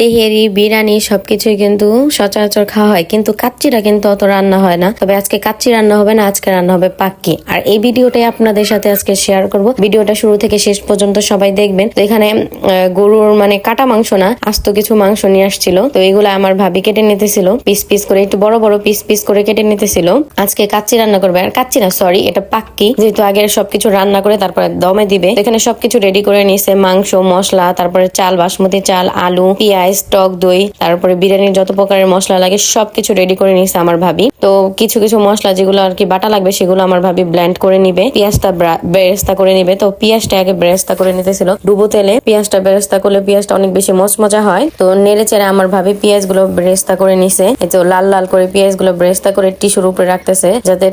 তেহেরি, বিরিয়ানি সবকিছুই কিন্তু সচরাচর খাওয়া হয়। কিন্তু কাচ্চিটা কিন্তু অত রান্না হয় না। তবে আজকে কাচ্চি রান্না হবে না, আজকে রান্না হবে পাক্কি। আর এই ভিডিওটাই আপনাদের সাথে আজকে শেয়ার করব। ভিডিওটা শুরু থেকে শেষ পর্যন্ত সবাই দেখবেন। তো এখানে গরুর মানে কাটা মাংস না, আস্ত কিছু মাংস নিয়ে আসছিল। তো এগুলো আমার ভাবি কেটে নিতেছিল। পিস পিস করে, একটু বড় বড় পিস পিস করে কেটে নিতেছিল। আজকে কাচ্চি রান্না করবে। আর কাচ্চি না সরি এটা পাক্কি। যেহেতু আগে সবকিছু রান্না করে তারপরে দমে দিবে। এখানে সবকিছু রেডি করে নিছে। মাংস, মশলা, তারপরে চাল, বাসমতি চাল, আলু, পেঁয়াজ টক দই, তারপরে বিরিয়ানির যত প্রকারের মশলা লাগে, সবকিছু রেডি করে নিছে আমার ভাবি। তো কিছু কিছু মশলা যেগুলো আর কি বাটা লাগবে, সেগুলো আমার ভাবি ব্ল্যান্ড করে নিবে। পেঁয়াজটা ব্রা- বেরেস্তা করে নিবে। তো পেঁয়াজটা আগে বেরেস্তা করে নিতেছিল ডুবো তেলে। পেঁয়াজটা বেরেস্তা করলে পেঁয়াজটা অনেক বেশি মচমচা হয়। তো নেড়ে চেড়ে আমার ভাবি পেঁয়াজগুলো বেরেস্তা করে নিছে। এই তো লাল লাল করে পেঁয়াজগুলো বেরেস্তা করে টিস্যুর উপরে রাখতেছে, যাতে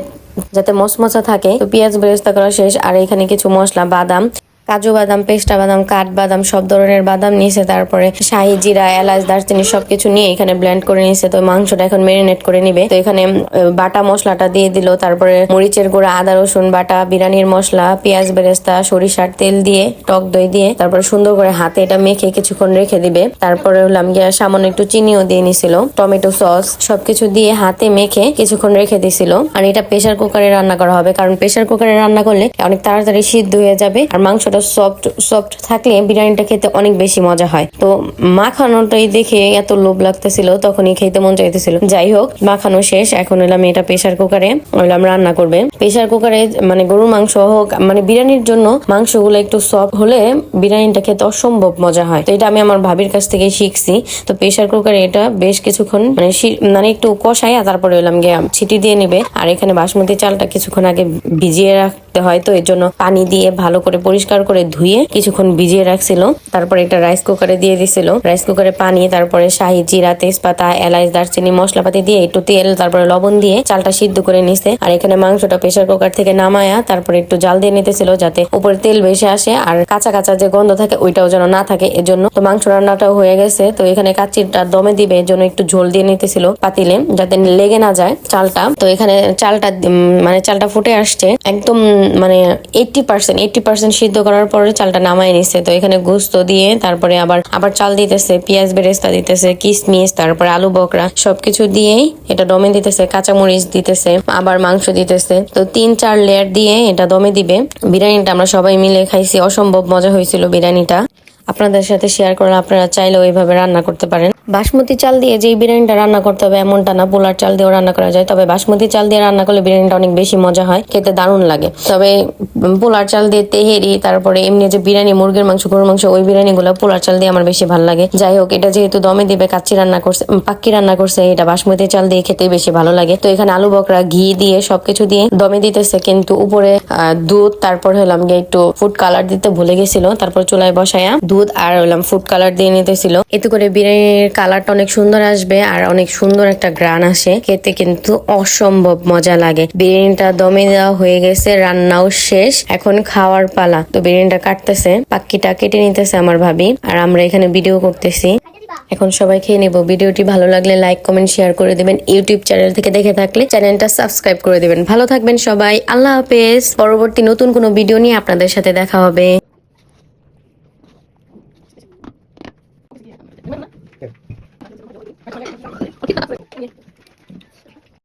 যাতে মচমচা থাকে। তো পেঁয়াজ বেরেস্তা করা শেষ। আর এখানে কিছু মশলা, বাদাম। কাজু বাদাম পেস্টা বাদাম, কাঠ বাদাম, সব ধরনের বাদাম নিয়েছে। তারপরে শাহি, জিরা, এলাচ, দারচিনি সবকিছু নিয়ে এখানে ব্লেন্ড করে নিয়েছে। তো মাংসটা এখন মেরিনেট করে নিবে। তো এখানে বাটা মশলাটা দিয়ে দিল। তারপরে মরিচের গুঁড়া, আদা, রসুন বাটা, বিরিয়ানির মশলা, পেঁয়াজ বেরেস্তা, সরিষার তেল দিয়ে, টক দই দিয়ে, তারপরে সুন্দর করে হাতে এটা মেখে কিছুক্ষণ রেখে দিবে। তারপরে হলাম গিয়া সামান্য একটু চিনিও দিয়ে নিছিল। টমেটো সস সবকিছু দিয়ে হাতে মেখে কিছুক্ষণ রেখে দিছিল। আর এটা প্রেসার কুকারে রান্না করা হবে। কারণ প্রেসার কুকারে রান্না করলে অনেক তাড়াতাড়ি সিদ্ধ হয়ে যাবে। আর মাংসটা সফট সফট থাকলে বিরিয়ানিটা খেতে অনেক বেশি মজা হয়। তো মাখানোটাই দেখে এত লোভ লাগতেছিল, তখনই খেতে মন চাইতেছিল। যাই হোক, মাখানো শেষ, এখন এলাম এটা প্রেসার কুকারে, এলাম রান্না করবে। প্রেসার কুকারে মানে গরুর মাংস হোক মানে বিরিয়ানির জন্য মাংসগুলো একটু সফট হলে বিরিয়ানিটা খেতে অসম্ভব মজা হয়। তো এটা আমি আমার ভাবির কাছ থেকে শিখছি। তো প্রেসার কুকারে এটা বেশ কিছুক্ষণ মানে মানে একটু কষাইয়া তারপরে এলাম গিয়ে ছিটি দিয়ে নিবে। আর এখানে বাসমতি চালটা কিছুক্ষণ আগে ভিজিয়ে রাখতে হয়, তো এর জন্য পানি দিয়ে ভালো করে পরিষ্কার করে ধুয়ে কিছুক্ষণ ভিজিয়ে রাখছিল। তারপরে একটা রাইস কুকারে দিয়ে দিছিল। রাইস কুকারে পানি, তারপরে শাহি, জিরা, তেজপাতা, এলাচ, দারচিনি, মশলাপাতি দিয়ে একটু তেল, তারপরে লবণ দিয়ে চালটা সিদ্ধ করে নিছে। আর এখানে মাংসটা প্রেসার কুকার থেকে নামায়া তারপরে একটু জাল দিয়ে নিতেছিল যাতে উপরে তেল বেশি আসে আর কাঁচা কাঁচা যে গন্ধ থাকে ওইটাও যেন না থাকে। এজন্য তো মাংস রান্নাটাও হয়ে গেছে। তো এখানে কাচ্চিটা দমে দিবে, এর জন্য একটু ঝোল দিয়ে নিতেছিল পাতিলে যাতে লেগে না যায় চালটা। তো এখানে চালটা মানে চালটা ফুটে আসছে। একদম মানে এইটটি পার্সেন্ট এইটটি পার্সেন্ট সিদ্ধ করার পরে চালটা নামায় নিছে। তো এখানে গুস্ত দিয়ে তারপরে আবার আবার চাল দিতেছে, পেঁয়াজ বেরেস্তা দিতেছে কিশমিশ তারপরে আলু বকরা সবকিছু দিয়েই এটা দমে দিতেছে, কাঁচামরিচ দিতেছে, আবার মাংস দিতেছে। তো তিন, চার লেয়ার দিয়ে এটা দমে দিবে। বিরিয়ানিটা আমরা সবাই মিলে খাইছি, অসম্ভব মজা হয়েছিল বিরিয়ানিটা। আপনাদের সাথে শেয়ার করলে আপনারা চাইলেও এইভাবে রান্না করতে পারেন। বাসমতি চাল দিয়ে যে বিরিয়ানিটা রান্না করতে হবে এমনটা না, পোলার চাল দিয়েও রান্না করা যায়। তবে বাসমতি চাল দিয়ে রান্না করলে বিরিয়ানিটা অনেক বেশি মজা হয়, খেতে দারুণ লাগে। তবে পোলার চাল দিয়ে তেহেরি, তারপরে এমনি যে বিরিয়ানি, মুরগির মাংস, গরুর মাংস, ওই বিরিয়ানি গুলো পোলার চাল দিয়ে আমার বেশি ভালো লাগে। যাই হোক, এটা যেহেতু দমে দিবে, কাচ্চি রান্না করছে পাক্কি রান্না করছে, এটা বাসমতি চাল দিয়ে খেতে বেশি ভালো লাগে। তো এখানে আলু বকরা, ঘি দিয়ে সবকিছু দিয়ে দমে দিতেছে, কিন্তু উপরে দুধ, তারপর হলাম গিয়ে একটু ফুড কালার দিতে ভুলে গেছিল, তারপর চুলায় বসায়া দুধ আর হলাম ফুড কালার দিয়ে নিতেছিল। এতে করে বিরিয়ানির কালারটা অনেক সুন্দর আসবে আর অনেক সুন্দর একটা গ্রান আসে। খেতে কিন্তু অসম্ভব মজা লাগে। বিরিয়ানিটা দমে দেওয়া হয়ে গেছে, রান্নাও শেষ, এখন খাওয়ার পালা। তো বিরিয়ানিটা কাটতেছে পাক্কিটা কেটে নিতেছে আমার ভাবি আর আমরা এখানে ভিডিও করতেছি। এখন সবাই খেয়ে নেব। ভিডিওটি ভালো লাগলে লাইক কমেন্ট শেয়ার করে দিবেন। ইউটিউব চ্যানেল থেকে দেখে থাকলে চ্যানেলটা সাবস্ক্রাইব করে দিবেন। ভালো থাকবেন সবাই। আল্লাহ হাফেজ। পরবর্তী নতুন কোনো ভিডিও নিয়ে আপনাদের সাথে দেখা হবে।